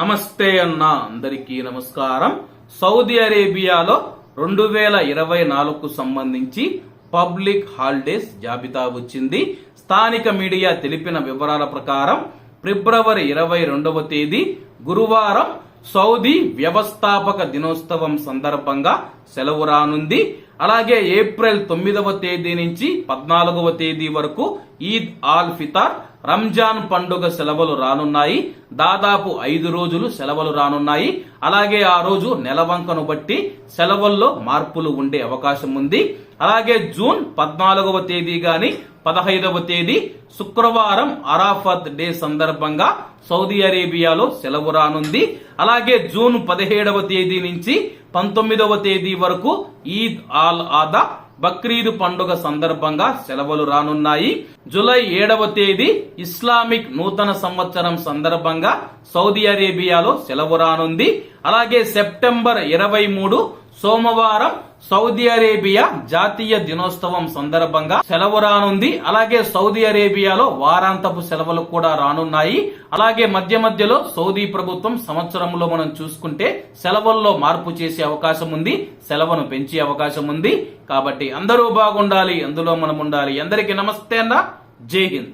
నమస్తే అన్న అందరికీ నమస్కారం. సౌదీ అరేబియాలో రెండు వేల ఇరవై నాలుగుకు సంబంధించి పబ్లిక్ హాలిడేస్ జాబితా వచ్చింది. స్థానిక మీడియా తెలిపిన వివరాల ప్రకారం ఫిబ్రవరి ఇరవై రెండవ తేదీ గురువారం సౌదీ వ్యవస్థాపక దినోత్సవం సందర్భంగా సెలవు రానుంది. అలాగే ఏప్రిల్ తొమ్మిదవ తేదీ నుంచి పద్నాలుగవ తేదీ వరకు ఈద్ ఆల్ ఫితార్ రంజాన్ పండుగ సెలవులు రానున్నాయి. దాదాపు ఐదు రోజులు సెలవులు రానున్నాయి. అలాగే ఆ రోజు నెలవంకను బట్టి సెలవుల్లో మార్పులు ఉండే అవకాశం ఉంది. అలాగే జూన్ పద్నాలుగవ తేదీ గాని పదహైదవ తేదీ శుక్రవారం అరాఫత్ డే సందర్భంగా సౌదీ అరేబియాలో సెలవు రానుంది. అలాగే జూన్ పదిహేడవ తేదీ నుంచి పంతొమ్మిదవ తేదీ వరకు ఈద్ ఆల్ ఆదా బక్రీద్ పండుగ సందర్భంగా సెలవులు రానున్నాయి. జులై ఏడవ తేదీ ఇస్లామిక్ నూతన సంవత్సరం సందర్భంగా సౌదీ అరేబియాలో సెలవు రానుంది. అలాగే సెప్టెంబర్ ఇరవై మూడు సోమవారం సౌదీ అరేబియా జాతీయ దినోత్సవం సందర్భంగా సెలవు రానుంది. అలాగే సౌదీ అరేబియాలో వారాంతపు సెలవులు కూడా రానున్నాయి. అలాగే మధ్య మధ్యలో సౌదీ ప్రభుత్వం సంవత్సరంలో మనం చూసుకుంటే సెలవుల్లో మార్పు చేసే అవకాశం ఉంది సెలవును పెంచే అవకాశం ఉంది. కాబట్టి అందరూ బాగుండాలి అందులో మనం ఉండాలి. అందరికీ నమస్తే అన్న. జై హింద్.